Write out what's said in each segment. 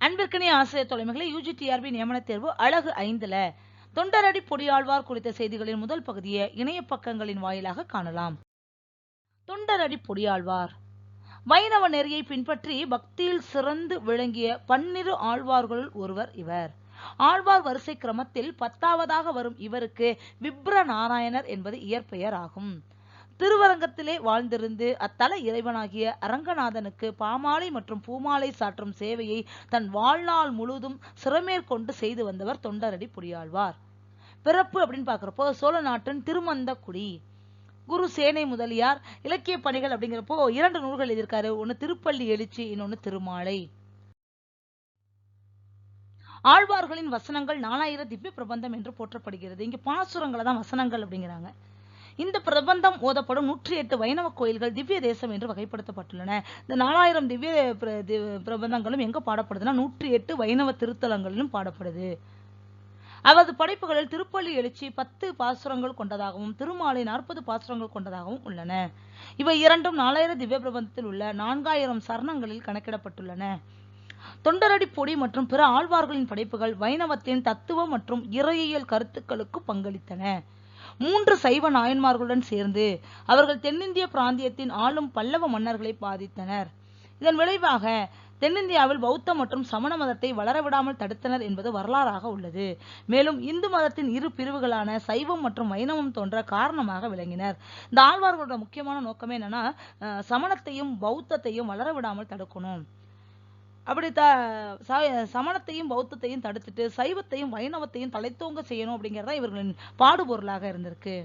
அன்பிற்கனிய ஆசிரியர் தொலைமைகளை யூஜிடிஆர்பி நியமன தேர்வு அழகு ஐந்துல. தொண்டரடி பொடியாழ்வார் குறித்த செய்திகளின் முதல் பகுதியை இணைய பக்கங்களின் வாயிலாக காணலாம். தொண்டரடி பொடியாழ்வார். வைணவ நெறியை பின்பற்றி பக்தியில் சிறந்து விளங்கிய பன்னிரு ஆழ்வார்களுள் ஒருவர் இவர். ஆழ்வார் வரிசை கிரமத்தில் பத்தாவதாக வரும் இவருக்கு விப்ர நாராயணர் என்பது இயற்பெயர் ஆகும் திருவரங்கத்திலே வாழ்ந்திருந்து அத்தல இறைவனாகிய அரங்கநாதனுக்கு பாமாலை மற்றும் பூமாலை சாற்றும் சேவையை தன் வாழ்நாள் முழுதும் சிறமேற்கொண்டு செய்து வந்தவர் தொண்டரடி புரியாழ்வார் பிறப்பு அப்படின்னு பார்க்குறப்போ சோழ நாட்டின் திருமந்தக்குடி. குரு சேனை முதலியார் இலக்கிய பணிகள் அப்படிங்கிறப்போ இரண்டு நூல்கள் எழுதியிருக்காரு. ஒன்று திருப்பள்ளி எழுச்சி இன்னொன்று திருமாலை. ஆழ்வார்களின் வசனங்கள் நாலாயிரம் திவ்ய பிரபந்தம் என்று போற்றப்படுகிறது. இங்கே பாசுரங்களை தான் வசனங்கள் அப்படிங்கிறாங்க. இந்த பிரபந்தம் ஓதப்படும் நூற்றி எட்டு வைணவ கோயில்கள் திவ்ய தேசம் என்று வகைப்படுத்தப்பட்டுள்ளன. இந்த நாலாயிரம் திவ்ய பிர- தி- பிரபந்தங்களும் எங்க பாடப்படுதுன்னா நூற்றி எட்டு வைணவ திருத்தலங்களிலும் பாடப்படுது. அவரது படைப்புகளில் திருப்பள்ளி எழுச்சி பத்து பாசுரங்கள் கொண்டதாகவும் திருமாலை நாற்பது பாசுரங்கள் கொண்டதாகவும் உள்ளன. இவை இரண்டும் நாலாயிரம் திவ்ய பிரபந்தத்தில் உள்ள நான்காயிரம் சரணங்களில் கணக்கிடப்பட்டுள்ளன. தொண்டரடி பொடி மற்றும் பிற ஆழ்வார்களின் படைப்புகள் வைணவத்தின் தத்துவம் மற்றும் இறையியல் கருத்துக்களுக்கு பங்களித்தன. மூன்று சைவ நாயன்மார்களுடன் சேர்ந்து அவர்கள் தென்னிந்திய பிராந்தியத்தின் ஆளும் பல்லவ மன்னர்களை பாதித்தனர். இதன் விளைவாக தென்னிந்தியாவில் பௌத்த மற்றும் சமண மதத்தை வளரவிடாமல் தடுத்தனர் என்பது வரலாறாக உள்ளது. மேலும் இந்து மதத்தின் இரு பிரிவுகளான சைவம் மற்றும் வைணவம் தோன்ற காரணமாக விளங்கினர். இந்த ஆழ்வார்களோட முக்கியமான நோக்கமே என்னன்னா அஹ், சமணத்தையும் பௌத்தத்தையும் வளரவிடாமல் தடுக்கணும். அப்படி த ச- சமணத்தையும் பௌத்தத்தையும் தடுத்துட்டு சைவத்தையும் வைணவத்தையும் தலைத்தோங்க செய்யணும் அப்படிங்கறதா இவர்களின் பாடுபொருளாக இருந்திருக்கு.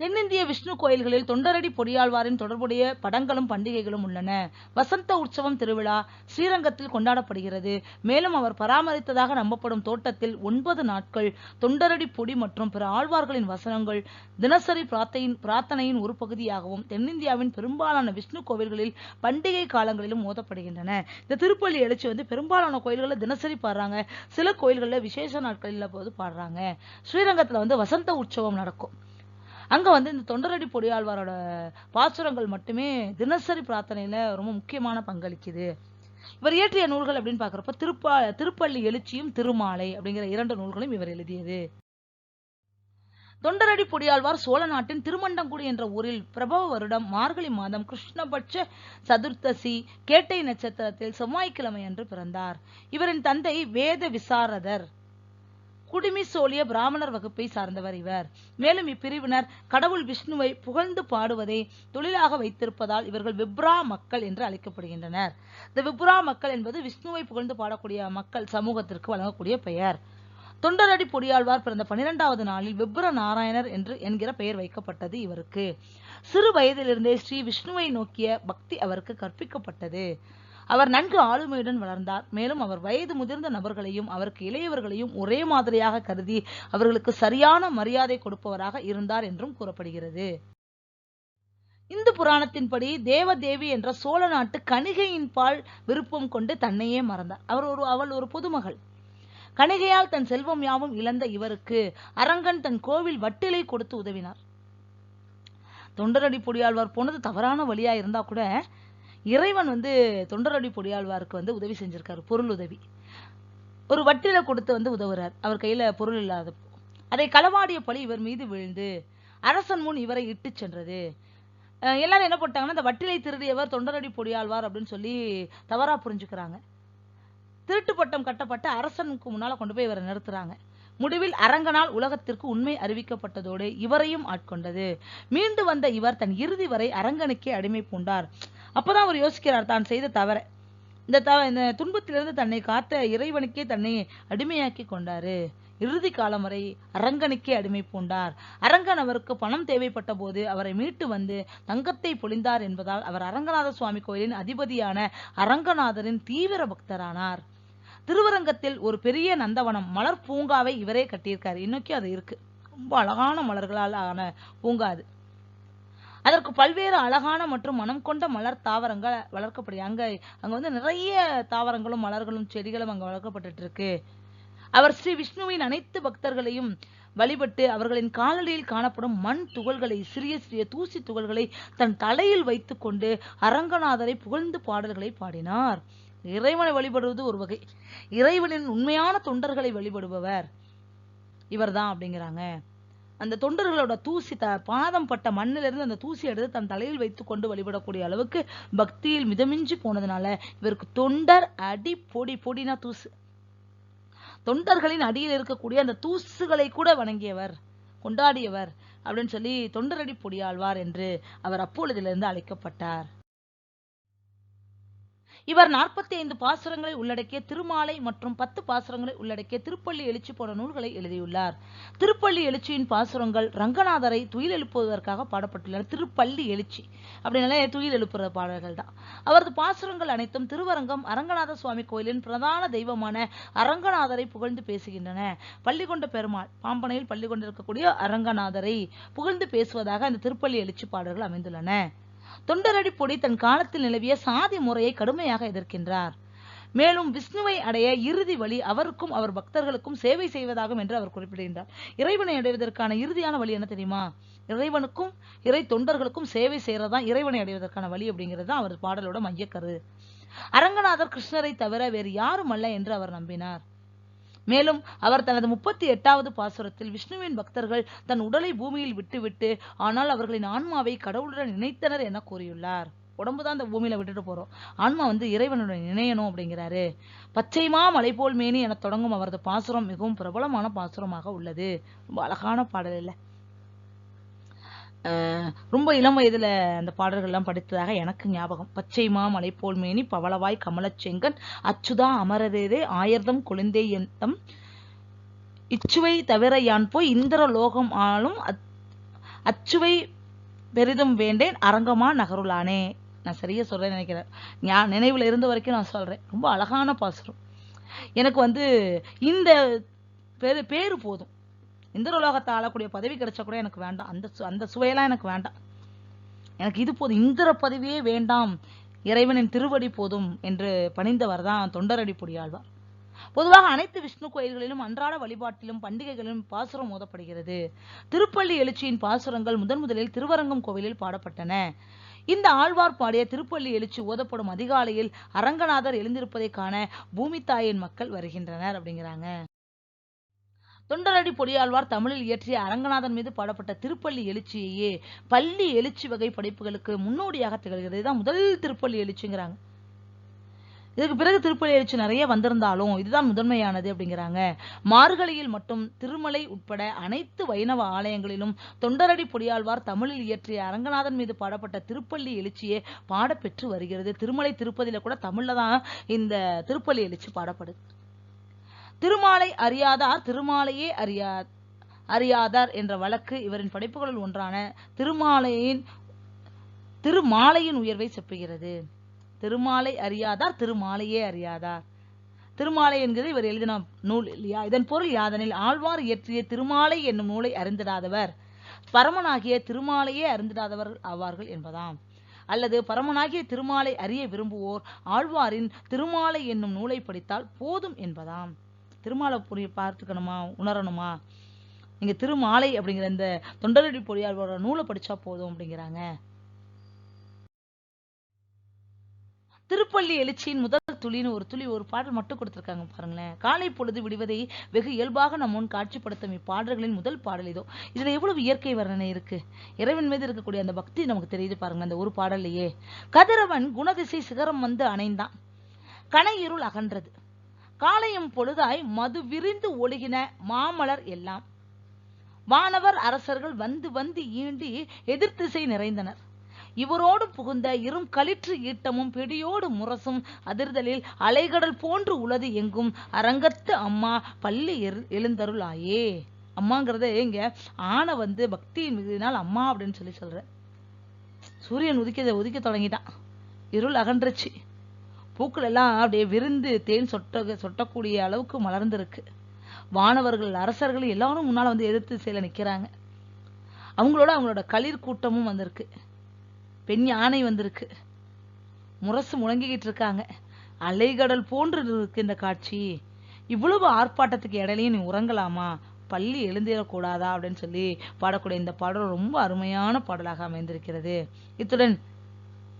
தென்னிந்திய விஷ்ணு கோயில்களில் தொண்டரடி பொடியாழ்வாரின் தொடர்புடைய படங்களும் பண்டிகைகளும் உள்ளன. வசந்த உற்சவம் திருவிழா ஸ்ரீரங்கத்தில் கொண்டாடப்படுகிறது. மேலும் அவர் பராமரித்ததாக நம்பப்படும் தோட்டத்தில் ஒன்பது நாட்கள் தொண்டரடி பொடி மற்றும் பிற ஆழ்வார்களின் வசனங்கள் தினசரி பிரார்த்தையின் பிரார்த்தனையின் ஒரு பகுதியாகவும் தென்னிந்தியாவின் பெரும்பாலான விஷ்ணு கோவில்களில் பண்டிகை காலங்களிலும் ஓதப்படுகின்றன இந்த திருப்பள்ளி எழுச்சி வந்து பெரும்பாலான கோயில்களில் தினசரி பாடுறாங்க. சில கோயில்களில் விசேஷ நாட்களில் போது பாடுறாங்க. ஸ்ரீரங்கத்துல வந்து வசந்த உற்சவம் நடக்கும். அங்க வந்து இந்த தொண்டரடி பொடியாழ்வாரோட பாசுரங்கள் மட்டுமே தினசரி பிரார்த்தனையில ரொம்ப முக்கியமான பங்களிக்குது. இவர் இயற்றிய நூல்கள் அப்படின்னு பார்க்குறப்ப திருப்பா திருப்பள்ளி எழுச்சியும் திருமாலை அப்படிங்கிற இரண்டு நூல்களும் இவர் எழுதியது. தொண்டரடி பொடியாழ்வார் சோழ நாட்டின் திருமண்டங்குடி என்ற ஊரில் பிரபவ வருடம் மார்கழி மாதம் கிருஷ்ணபட்ச சதுர்த்தசி கேட்டை நட்சத்திரத்தில் செவ்வாய்க்கிழமை அன்று பிறந்தார். இவரின் தந்தை வேத விசாரதர். குடுமி சோழிய பிராமணர் வகுப்பை சார்ந்தவர் இவர். மேலும் இப்பிரிவினர் கடவுள் விஷ்ணுவை புகழ்ந்து பாடுவதை தொழிலாக வைத்திருப்பதால் இவர்கள் விப்ரா மக்கள் என்று அழைக்கப்படுகின்றனர். இந்த விப்ரா மக்கள் என்பது விஷ்ணுவை புகழ்ந்து பாடக்கூடிய மக்கள் சமூகத்திற்கு வழங்கக்கூடிய பெயர். தொண்டரடி பொடியாழ்வார் பிறந்த பனிரெண்டாவது நாளில் விப்ர நாராயணர் என்று என்கிற பெயர் வைக்கப்பட்டது இவருக்கு. சிறு வயதிலிருந்தே ஸ்ரீ விஷ்ணுவை நோக்கிய பக்தி அவருக்கு கற்பிக்கப்பட்டது. அவர் நன்கு ஆளுமையுடன் வளர்ந்தார். மேலும் அவர் வயது முதிர்ந்த நபர்களையும் அவருக்கு இளையவர்களையும் ஒரே மாதிரியாக கருதி அவர்களுக்கு சரியான மரியாதை கொடுப்பவராக இருந்தார் என்றும் கூறப்படுகிறது. இந்து புராணத்தின்படி தேவதேவி என்ற சோழ நாட்டு கணிகையின் பால் விருப்பம் கொண்டு தன்னையே மறந்தார். அவர் ஒரு அவள் ஒரு பொதுமகள். கணிகையால் தன் செல்வம் யாவும் இழந்த இவருக்கு அரங்கன் தன் கோவில் வட்டிலை கொடுத்து உதவினார். தொண்டரடி பொடியாழ்வார் போனது தவறான வழியா இருந்தா கூட இறைவன் வந்து தொண்டரடி பொடியாழ்வாருக்கு வந்து உதவி செஞ்சிருக்காரு பொருள் உதவி. ஒரு வட்டில கொடுத்து வந்து உதவுறார். அவர் கையில பொருள் இல்லாத அதை களவாடிய பழி இவர் மீது விழுந்து அரசன் முன் இவரை இட்டு சென்றது. எல்லாரும் என்ன போட்டாங்கன்னா இந்த வட்டிலை திருடியவர் தொண்டரடி பொடியாழ்வார் அப்படின்னு சொல்லி தவறா புரிஞ்சுக்கிறாங்க. திருட்டு பட்டம் கட்டப்பட்ட அரசனுக்கு முன்னால கொண்டு போய் இவரை நிறுத்துறாங்க. முடிவில் அரங்கனால் உலகத்திற்கு உண்மை அறிவிக்கப்பட்டதோடு இவரையும் ஆட்கொண்டது. மீண்டு வந்த இவர் தன் இறுதி வரை அரங்கனுக்கே அடிமை பூண்டார். அப்போதான் அவர் யோசிக்கிறார் தான் செய்த தவற. இந்த த இந்த துன்பத்திலிருந்து தன்னை காத்த இறைவனுக்கே தன்னை அடிமையாக்கி கொண்டாரு. இறுதி காலம் வரை அரங்கனுக்கே அடிமை பூண்டார். அரங்கன் அவருக்கு பணம் தேவைப்பட்ட போது அவரை மீட்டு வந்து தங்கத்தை பொழிந்தார் என்பதால் அவர் அரங்கநாத சுவாமி கோயிலின் அதிபதியான அரங்கநாதரின் தீவிர பக்தரானார். திருவரங்கத்தில் ஒரு பெரிய நந்தவனம் மலர் பூங்காவை இவரே கட்டியிருக்காரு. இன்னைக்கும் அது இருக்கு. ரொம்ப அழகான மலர்களால் ஆன பூங்கா அது. அதற்கு பல்வேறு அழகான மற்றும் மனம் கொண்ட மலர் தாவரங்கள் வளர்க்கப்படுது. அங்க அங்க வந்து நிறைய தாவரங்களும் மலர்களும் செடிகளும் அங்க வளர்க்கப்பட்டுட்டு இருக்கு அவர் ஸ்ரீ விஷ்ணுவின் அனைத்து பக்தர்களையும் வழிபட்டு அவர்களின் காலடியில் காணப்படும் மண் துகள்களை சிறிய சிறிய தூசி துகள்களை தன் தலையில் வைத்துக்கொண்டு அரங்கநாதரை புகழ்ந்து பாடல்களை பாடினார். இறைவனை வழிபடுவது ஒரு வகை. இறைவனின் உண்மையான தொண்டர்களை வழிபடுபவர் இவர்தான் அப்படிங்கிறாங்க. அந்த தொண்டர்களோட தூசி த பாதம் பட்ட மண்ணிலிருந்து அந்த தூசி எடுத்து தன் தலையில் வைத்து கொண்டு வழிபடக்கூடிய அளவுக்கு பக்தியில் மிதமிஞ்சி போனதுனால இவருக்கு தொண்டர் அடி பொடி பொடினா தூசு. தொண்டர்களின் அடியில் இருக்கக்கூடிய அந்த தூசுகளை கூட வணங்கியவர் கொண்டாடியவர் அப்படின்னு சொல்லி தொண்டரடி பொடியாழ்வார் என்று அவர் அப்பொழுதிலிருந்து அழைக்கப்பட்டார். இவர் நாற்பத்தி ஐந்து பாசுரங்களை உள்ளடக்கிய திருமாலை மற்றும் பத்து பாசுரங்களை உள்ளடக்கிய திருப்பள்ளி எழுச்சி போன்ற நூல்களை எழுதியுள்ளார். திருப்பள்ளி எழுச்சியின் பாசுரங்கள் ரங்கநாதரை துயில் எழுப்புவதற்காக பாடப்பட்டுள்ளன. திருப்பள்ளி எழுச்சி அப்படின்னாலே துயில் எழுப்புற பாடல்கள் தான். அவரது பாசுரங்கள் அனைத்தும் திருவரங்கம் அரங்கநாத சுவாமி கோயிலின் பிரதான தெய்வமான அரங்கநாதரை புகழ்ந்து பேசுகின்றன. பள்ளி கொண்ட பெருமாள் பாம்பனையில் பள்ளி கொண்டிருக்கக்கூடிய அரங்கநாதரை புகழ்ந்து பேசுவதாக அந்த திருப்பள்ளி எழுச்சி பாடல்கள் அமைந்துள்ளன. தொண்டரடி பொடி தன் காலத்தில் நிலவிய சாதி முறையை கடுமையாக எதிர்க்கின்றார். மேலும் விஷ்ணுவை அடைய இறுதி வழி அவருக்கும் அவர் பக்தர்களுக்கும் சேவை செய்வதாகும் என்று அவர் குறிப்பிடுகின்றார். இறைவனை அடைவதற்கான இறுதியான வழி என்ன தெரியுமா? இறைவனுக்கும் இறை தொண்டர்களுக்கும் சேவை செய்யறதுதான் இறைவனை அடைவதற்கான வழி அப்படிங்கிறது தான் அவர் பாடலோட மையக்கரு. அரங்கநாதர் கிருஷ்ணரை தவிர வேறு யாரும் அல்ல என்று அவர் நம்பினார். மேலும் அவர் தனது முப்பத்தி எட்டாவது பாசுரத்தில் விஷ்ணுவின் பக்தர்கள் தன் உடலை பூமியில் விட்டுவிட்டு ஆனால் அவர்களின் ஆன்மாவை கடவுளுடன் இணைத்தனர் என கூறியுள்ளார். உடம்பு தான் இந்த பூமியில விட்டுட்டு போறோம். ஆன்மா வந்து இறைவனுடன் இணையணும் அப்படிங்கிறாரு. பச்சைமா மலை போல் மேனி என தொடங்கும் அவரது பாசுரம் மிகவும் பிரபலமான பாசுரமாக உள்ளது. ரொம்ப அழகான பாடல் இல்லை? ரொம்ப இளம் வயதில் அந்த பாடல்கள்லாம் படித்ததாக எனக்கு ஞாபகம். பச்சை மலை போல் மேனி பவளவாய் கமலச்செங்கன் அச்சுதா அமரரேரே ஆயர்தம் கொழுந்தே எந்தம். இச்சுவை தவிர யான் போய் இந்திர லோகம் ஆளும் அச்- அச்சுவை பெரிதும் வேண்டேன் அரங்கமா நகருளானே. நான் சரியா சொல்றேன் நினைக்கிறேன். ஞா- நினைவுல இருந்த வரைக்கும் நான் சொல்றேன். ரொம்ப அழகான பாசுரம். எனக்கு வந்து இந்த பேர் பேரு போதும். இந்திரலோகத்தை ஆளக்கூடிய பதவி கிடைச்சா கூட எனக்கு வேண்டாம். அந்த அந்த சுவையெல்லாம் எனக்கு வேண்டாம். எனக்கு இது போதும். இந்திர பதவியே வேண்டாம். இறைவனின் திருவடி போதும் என்று பணிந்தவர் தான் தொண்டரடி பொடியாழ்வார். பொதுவாக அனைத்து விஷ்ணு கோயில்களிலும் அன்றாட வழிபாட்டிலும் பண்டிகைகளிலும் பாசுரம் ஓதப்படுகிறது. திருப்பள்ளி எழுச்சியின் பாசுரங்கள் முதன் முதலில் திருவரங்கம் கோவிலில் பாடப்பட்டன. இந்த ஆழ்வார் பாடிய திருப்பள்ளி எழுச்சி ஓதப்படும் அதிகாலையில் அரங்கநாதர் எழுந்திருப்பதை காண பூமி தாயின் மக்கள் வருகின்றனர் அப்படிங்கிறாங்க. தொண்டரடி பொடியாழ்வார் தமிழில் இயற்றிய அரங்கநாதன் மீது பாடப்பட்ட திருப்பள்ளி எழுச்சியையே பள்ளி எழுச்சி வகை படைப்புகளுக்கு முன்னோடியாக திகழ்கிறது. இதுதான் முதல் திருப்பள்ளி எழுச்சிங்கிறாங்க. இதுக்கு பிறகு திருப்பள்ளி எழுச்சி நிறைய வந்திருந்தாலும் இதுதான் முதன்மையானது அப்படிங்கிறாங்க. மார்கழியில் மட்டும் திருமலை உட்பட அனைத்து வைணவ ஆலயங்களிலும் தொண்டரடி பொடியாழ்வார் தமிழில் இயற்றிய அரங்கநாதன் மீது பாடப்பட்ட திருப்பள்ளி எழுச்சியே பாடப்பெற்று வருகிறது. திருமலை திருப்பதியில கூட தமிழ்ல தான் இந்த திருப்பள்ளி எழுச்சி பாடப்படுது. திருமாலை அறியாதார் திருமாலையே அறியா அறியாதார் என்ற வழக்கு இவரின் படைப்புகளில் ஒன்றான திருமாலையின் திருமாலையின் உயர்வை செப்புகிறது. திருமாலை அறியாதார் திருமாலையே அறியாதார். திருமாலை என்கிறது இவர் எழுதின நூல் இல்லையா? இதன் பொருள் யாதனில் ஆழ்வார் இயற்றிய திருமாலை என்னும் நூலை அறிந்திடாதவர். பரமனாகிய திருமாலையே அறிந்திடாதவர்கள் ஆவார்கள் என்பதாம். அல்லது பரமனாகிய திருமாலை அறிய விரும்புவோர் ஆழ்வாரின் திருமாலை என்னும் நூலை படித்தால் போதும் என்பதாம். திருமாலை பார்த்துக்கணுமா உணரணுமா? நீங்க திருமாலை அப்படிங்கிற இந்த தொண்டரடி பொடியாளரோட நூலை படிச்சா போதும் அப்படிங்கிறாங்க. திருப்பள்ளி எழுச்சியின் முதல் துளின்னு ஒரு துளி ஒரு பாடல் மட்டும் கொடுத்திருக்காங்க பாருங்களேன். காலை பொழுது விடுவதை வெகு இயல்பாக நம் முன் காட்சிப்படுத்தும் இப்பாடல்களின் முதல் பாடல் இதோ. இதுல எவ்வளவு இயற்கை வர்ணனை இருக்கு? இறைவன் மீது இருக்கக்கூடிய அந்த பக்தி நமக்கு தெரியுது பாருங்க அந்த ஒரு பாடல்லையே. கதிரவன் குணதிசை சிகரம் வந்து அணைந்தான். கனையிருள் அகன்றது. காலையும் பொழுதாய் மது விரிந்து ஒழுகின மாமலர் எல்லாம். வானவர் அரசர்கள் வந்து வந்து ஈண்டி எதிர்த்திசை நிறைந்தனர். இவரோடு புகுந்த இரும் களிற்று ஈட்டமும் பிடியோடு முரசும் அதிர்தலில் அலைகடல் போன்று உளது எங்கும் அரங்கத்து அம்மா பள்ளி எழு- எழுந்தருளாயே. அம்மாங்கிறத எங்க ஆணை வந்து பக்தியின் மிகுதினால் அம்மா அப்படின்னு சொல்லி சொல்ற. சூரியன் உதிக்க உதிக்க தொடங்கிட்டான். இருள் அகன்றுச்சு. பூக்கள் எல்லாம் அப்படியே விருந்து தேன் சொட்ட சொட்டக்கூடிய அளவுக்கு மலர்ந்திருக்கு. வானவர்கள் அரசர்கள் எல்லாரும் முன்னால வந்து எதிர்த்து செயல நிக்கிறாங்க. அவங்களோட அவங்களோட களிர் கூட்டமும் வந்திருக்கு. பெண் யானை வந்திருக்கு. முரசு முழங்கிக்கிட்டு இருக்காங்க. அலைகடல் போன்று இருக்கு இந்த காட்சி. இவ்வளவு ஆர்ப்பாட்டத்துக்கு இடையிலையும் நீ உறங்கலாமா? பள்ளி எழுந்திடக்கூடாதா அப்படின்னு சொல்லி பாடக்கூடிய இந்த பாடல் ரொம்ப அருமையான பாடலாக அமைந்திருக்கிறது. இத்துடன்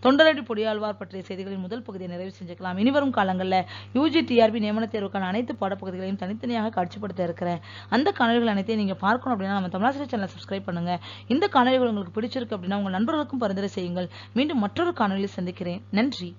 தொண்டரடி பொடியாழ்வார் பற்றிய செய்திகளின் முதல் பகுதியை நிறைவு செஞ்சுக்கலாம். இனிவரும் காலங்களில் யூஜி டிஆர்பி நியமன தேர்வுக்கான அனைத்து பாடப்பகுதிகளையும் தனித்தனியாக காட்சிப்படுத்த இருக்கிறேன். அந்த காணொலிகள் அனைத்தையும் நீங்க பார்க்கணும் அப்படின்னா நம்ம தமிழாசிரியர் சேனலை சப்ஸ்கிரைப் பண்ணுங்க. இந்த காணொலிகள் உங்களுக்கு பிடிச்சிருக்கு அப்படின்னா உங்கள் நண்பர்களுக்கும் பரிந்துரை செய்யுங்கள். மீண்டும் மற்றொரு காணொலியில் சந்திக்கிறேன். நன்றி.